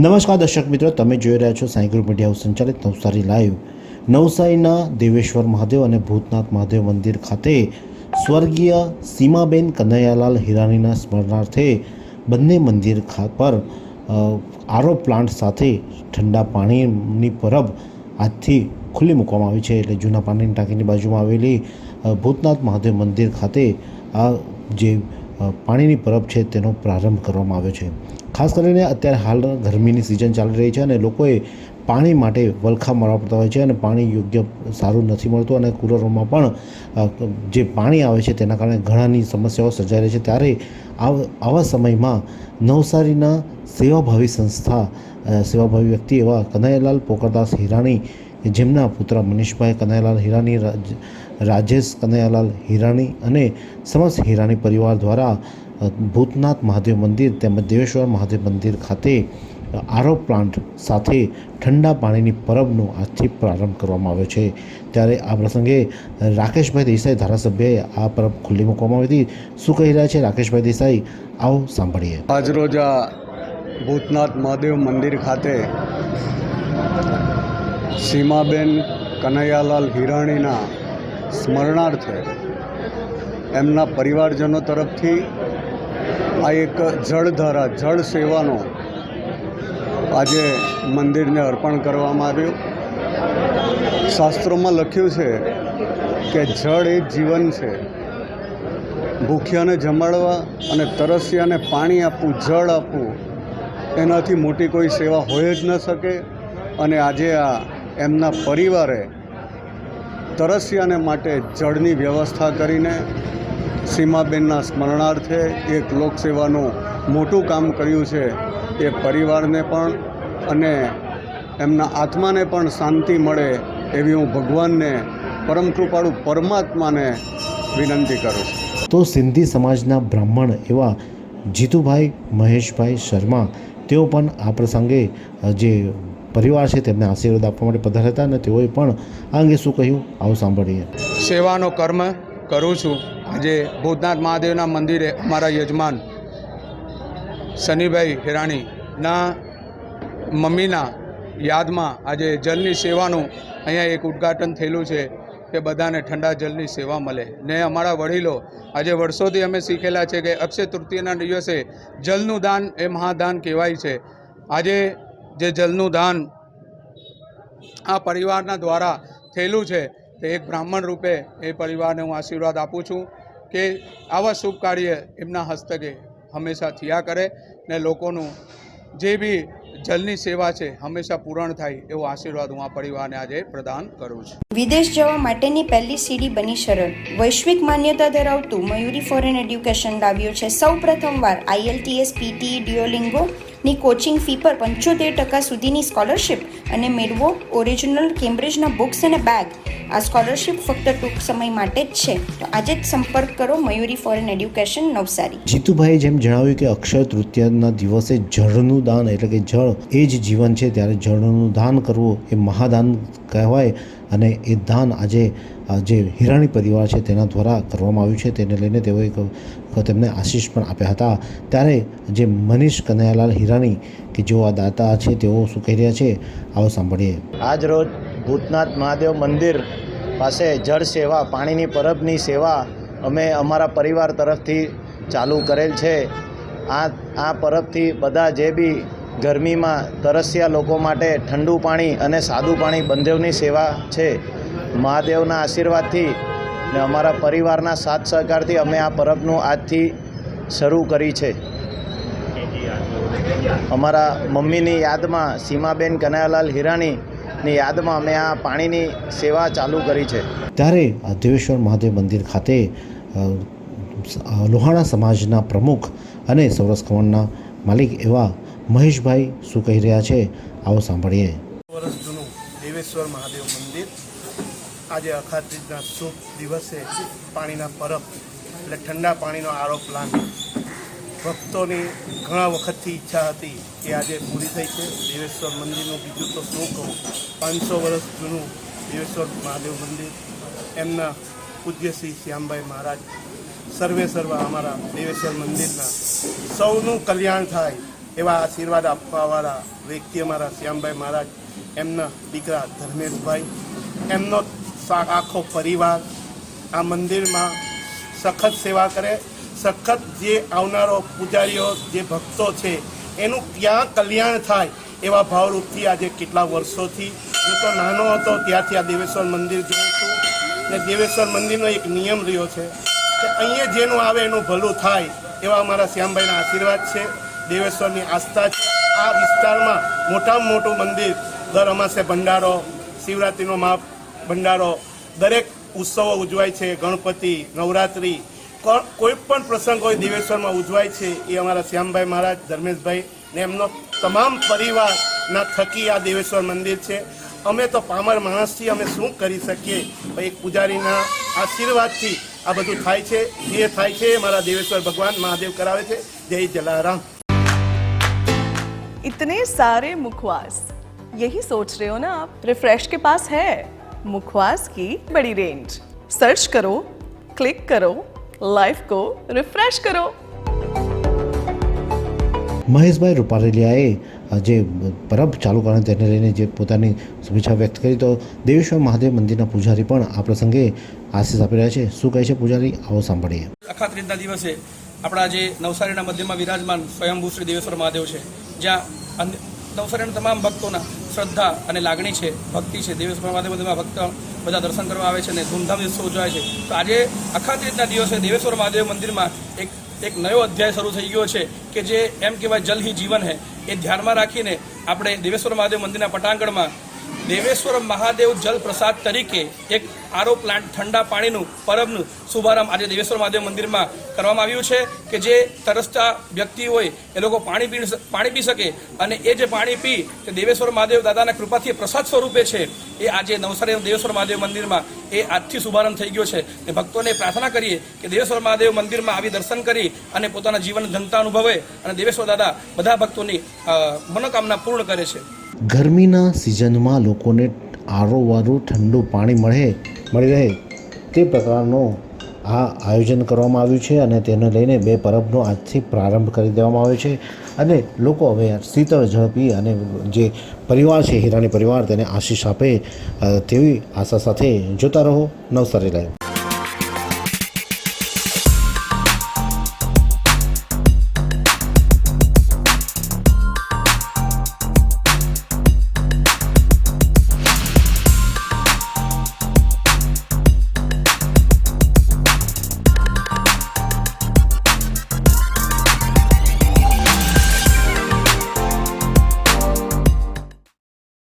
નમસ્કાર દર્શક મિત્રો, તમે જોઈ રહ્યા છો સાઈ ગ્રુપ મીડિયા સંચાલિત નવસારી લાઈવ. નવસારીના દેવેશ્વર મહાદેવ અને ભૂતનાથ મહાદેવ મંદિર ખાતે સ્વર્ગીય સીમાબેન કનૈયાલાલ હિરાણીના સ્મરણાર્થે બંને મંદિર પર આરો પ્લાન્ટ સાથે ઠંડા પાણીની પરબ આજથી ખુલ્લી મૂકવામાં આવી છે. એટલે જૂના પાણીની ટાંકીની બાજુમાં આવેલી ભૂતનાથ મહાદેવ મંદિર ખાતે આ જે પાણીની પરબ છે તેનો પ્રારંભ કરવામાં આવ્યો છે. ખાસ કરીને અત્યારે હાલ ગરમીની સિઝન ચાલી રહી છે અને લોકોએ પાણી માટે વલખા મારવા પડતા હોય છે અને પાણી યોગ્ય સારું નથી મળતું અને કુલરોમાં પણ જે પાણી આવે છે તેના કારણે ઘણાની સમસ્યાઓ સર્જાઈ રહી છે. ત્યારે આવ- સમયમાં નવસારીના સેવાભાવી સંસ્થા સેવાભાવી વ્યક્તિ એવા કનૈયાલાલ પોકરદાસ હિરાણી, જેમના પુત્ર મનીષભાઈ કનૈયાલાલ હિરાણી, રાજ- રાજેશ કનૈયાલાલ હિરાણી અને સમસ્ત હિરાણી પરિવાર દ્વારા ભૂતનાથ મહાદેવ મંદિર તેમજ દેવેશ્વર મહાદેવ મંદિર ખાતે આરો પ્લાન્ટ સાથે ઠંડા પાણીની પરબનો આજથી પ્રારંભ કરવામાં આવ્યો છે. ત્યારે આ પ્રસંગે રાકેશભાઈ દેસાઈ ધારાસભ્યએ આ પરબ ખુલ્લી મૂકવામાં આવી હતી. શું કહી રહ્યા છે રાકેશભાઈ દેસાઈ? આવો સાંભળીએ. આજરોજ આ ભૂતનાથ મહાદેવ મંદિર ખાતે સીમાબેન કનૈયાલાલ હિરાણીના સ્મરણાર્થે એમના પરિવારજનો તરફથી આ એક જળધારા જળ સેવાનો આજે મંદિરને અર્પણ કરવામાં આવ્યું. શાસ્ત્રોમાં લખ્યું છે કે જળ એ જીવન છે. ભૂખ્યાને જમાડવા અને તરસ્યાને પાણી આપવું, જળ આપવું, એનાથી મોટી કોઈ સેવા હોય જ ન શકે. અને આજે આ એમના પરિવારે તરસ્યાને માટે જળની વ્યવસ્થા કરીને સીમાબેનના સ્મરણાર્થે એક લોકસેવાનું મોટું કામ કર્યું છે. એ પરિવારને પણ અને એમના આત્માને પણ શાંતિ મળે એવી હું ભગવાનને પરમ કૃપાળુ પરમાત્માને વિનંતી કરું છું. તો સિંધી સમાજના બ્રાહ્મણ એવા જીતુભાઈ મહેશભાઈ શર્મા તેઓ પણ આ પ્રસંગે જે પરિવાર છે તેમને આશીર્વાદ આપવા માટે પધાર્યા હતા અને તેઓએ પણ આ અંગે શું કહ્યું આવું સાંભળીએ. સેવાનો કર્મ કરું છું. આજે ભૂતનાથ મહાદેવના મંદિરે અમારા યજમાન શનિભાઈ હિરાણીના મમ્મીના યાદમાં આજે જલની સેવાનું અહીંયા એક ઉદ્ઘાટન થયેલું છે કે બધાને ઠંડા જલની સેવા મળે. ને અમારા વડીલો આજે વર્ષોથી અમે શીખેલા છે કે અક્ષય તૃતીયના દિવસે જલનું દાન એ મહાદાન કહેવાય છે. આજે જે જલનું દાન આ પરિવારના દ્વારા થયેલું છે તે એક બ્રાહ્મણ રૂપે એ પરિવારને હું આશીર્વાદ આપું છું. કે આવા શુભ કાર્ય એમના હસ્તકે હંમેશા થયા કરે ને લોકોનું જે બી જલની સેવા છે હંમેશા પૂરણ થાય એવો આશીર્વાદ હું આ પરિવારને આજે પ્રદાન કરું છું. વિદેશ જવા માટેની પહેલી સીડી બની સરળ વૈશ્વિક માન્યતા ધરાવતું મયુરી ફોરેન એડ્યુકેશન લાવ્યું છે. સૌ પ્રથમવાર આઈએલટીએસ પીટી ડિયોલિંગો ની કોચિંગ ફી પર પંચોતેર ટકા સુધીની સ્કોલરશિપ અને મેળવો ઓરિજિનલ કેમ્બ્રિજના બુક્સ અને બેગ આ સ્કોલરશિપ ફક્ત ટૂંક સમય માટે જ છે. તો આજે જ સંપર્ક કરો મયુરી ફોરેન એડ્યુકેશન નવસારી. જીતુભાઈએ જેમ જણાવ્યું કે અક્ષય તૃતીયાના દિવસે જળનું દાન એટલે કે જળ એ જ જીવન છે ત્યારે જળનું દાન કરવું એ મહાદાન કહેવાય અને એ દાન આજે જે હિરાણી પરિવાર છે તેના દ્વારા કરવામાં આવ્યું છે. તેને લઈને તેઓએ તેમને આશીષ પણ આપ્યા હતા. ત્યારે જે મનીષ કનૈયાલાલ હિરાણી કે જેઓ આ દાતા છે તેઓ શું કહી રહ્યા છે? આવો સાંભળીએ. આજ રોજ ભૂતનાથ મહાદેવ મંદિર પાસે જળ સેવા, પાણીની પરબની સેવા અમે અમારા પરિવાર તરફથી ચાલુ કરેલ છે. આ આ પરબથી બધા જે બી ગરમીમાં તરસ્યા લોકો માટે ઠંડુ પાણી અને સાદું પાણી બંધેવની સેવા છે. મહાદેવના આશીર્વાદથી ને અમારા પરિવારના સાથ સહકારથી અમે આ પરબનું આજથી શરૂ કરી છે. અમારા મમ્મીની યાદમાં સીમાબેન કનૈયાલાલ હિરાણીની યાદમાં અમે આ પાણીની સેવા ચાલુ કરી છે. ત્યારે આ દેવેશ્વર મહાદેવ મંદિર ખાતે લોહાણા સમાજના પ્રમુખ અને સૌરસ ખવણના માલિક એવા મહેશભાઈ શું કહી રહ્યા છે આવો સાંભળીએ. વર્ષ જૂનું દેવેશ્વર મહાદેવ મંદિર. આજે અખાત્રીજના શુભ દિવસે પાણીના પરબ એટલે ઠંડા પાણીનો આરો પ્લાન્ટ ભક્તોની ઘણા વખતથી ઈચ્છા હતી કે આજે પૂરી થઈ છે. દેવેશ્વર મંદિરનું બીજું તો શું કહું? પાંચસો વર્ષ જૂનું દેવેશ્વર મહાદેવ મંદિર. એમના પૂજ્ય શ્રી શ્યામભાઈ મહારાજ સર્વે સર્વ અમારા દેવેશ્વર મંદિરના સૌનું કલ્યાણ થાય એવા આશીર્વાદ આપવાવાળા વ્યક્તિ અમારા શ્યામભાઈ મહારાજ, એમના દીકરા ધર્મેશભાઈ, એમનો આખો પરિવાર આ મંદિરમાં સખત સેવા કરે. સખત જે આવનારો પૂજારીઓ, જે ભક્તો છે, એનું ક્યાં કલ્યાણ થાય એવા ભાવરૂપથી આજે કેટલા વર્ષોથી હું તો નાનો હતો, ત્યારથી આ દેવેશ્વર મંદિર જોઉં છું. ને દેવેશ્વર મંદિરનો એક નિયમ રહ્યો છે કે અહીંયા જેનું આવે એનું ભલું થાય એવા અમારા શ્યામભાઈના આશીર્વાદ છે. દેવેશ્વરની આસ્થા છે. આ વિસ્તારમાં મોટામાં મોટું મંદિર, દર અમાસે ભંડારો, શિવરાત્રિનો મહા ભંડારો દરેક ઉત્સવો ઉજવાય છે. ગણપતિ, નવરાત્રિ કોઈ પણ પ્રસંગ હોય દેવેશ્વરમાં ઉજવાય છે એ અમારા શ્યામભાઈ મહારાજ ધર્મેશભાઈ ને એમનો તમામ પરિવારના થકી આ દેવેશ્વર મંદિર છે અમે તો પામર માણસથી અમે શું કરી શકીએ પણ એક પૂજારીના આશીર્વાદથી આ બધું થાય છે જે થાય છે એ મારા દેવેશ્વર ભગવાન મહાદેવ કરાવે છે જય જલારામ इतने सारे मुखवास यही सोच रहे हो ना आप रिफ्रेश के पास है मुखवास की बड़ी रेंज सर्च करो क्लिक करो લાઈફ કો રિફ્રેશ કરો મહેશભાઈ રૂપારેલિયાએ જે પરબ ચાલુ કરવાની તેને લઈને જે પોતાની શુભેચ્છા વ્યક્ત કરી તો દેવેશ્વર મહાદેવ મંદિરના પૂજારી પણ આ પ્રસંગે આશીષ આપી રહ્યા છે. શું કહે છે પૂજારી? આવો સાંભળીએ. અખાત્રીજના દિવસે આપણા જે નવસારીના મધ્યમાં વિરાજમાન સ્વયંભૂ શ્રી દેવેશ્વર મહાદેવ છે જ્યાં નવસારીના તમામ ભક્તોના શ્રદ્ધા અને લાગણી છે ભક્તિ છે. દેવેશ્વર મહાદેવ મંદિરમાં ભક્ત બધા દર્શન કરવા આવે છે અને ધૂમધામ દિવસો ઉજવાય છે. તો આજે આખા રીતના દિવસે દેવેશ્વર મહાદેવ મંદિરમાં એક એક નવો અધ્યાય શરૂ થઈ ગયો છે કે જે એમ કહેવાય જલ હી જીવન હે. એ ધ્યાનમાં રાખીને આપણે દેવેશ્વર મહાદેવ મંદિરના પટાંગણમાં દેવેશ્વર મહાદેવ જલ પ્રસાદ તરીકે એક આરો પ્લાન્ટ ઠંડા પાણીનું, પરબનું શુભારંભ આજે દેવેશ્વર મહાદેવ મંદિરમાં કરવામાં આવ્યું છે કે જે તરસતા વ્યક્તિ હોય એ લોકો પાણી પી પાણી પી શકે અને એ જે પાણી પી તે દેવેશ્વર મહાદેવ દાદાના કૃપાથી પ્રસાદ સ્વરૂપે છે. એ આજે નવસારી દેવેશ્વર મહાદેવ મંદિરમાં એ આજથી શુભારંભ થઈ ગયો છે. ને ભક્તોને પ્રાર્થના કરીએ કે દેવેશ્વર મહાદેવ મંદિરમાં આવી દર્શન કરી અને પોતાના જીવન ધનતા અનુભવે અને દેવેશ્વર દાદા બધા ભક્તોની મનોકામના પૂર્ણ કરે છે. ગરમીના સિઝનમાં લોકોને આરોવારું ઠંડુ પાણી મળે, મળી રહે તે પ્રકારનું આ આયોજન કરવામાં આવ્યું છે અને તેને લઈને બે પરબનો આજથી પ્રારંભ કરી દેવામાં આવ્યો છે અને લોકો હવે શીતળ ઝડપી અને જે પરિવાર છે, હીરાની પરિવાર, તેને આશીષ આપે તેવી આશા સાથે જોતા રહો. નવસારી લાઈવ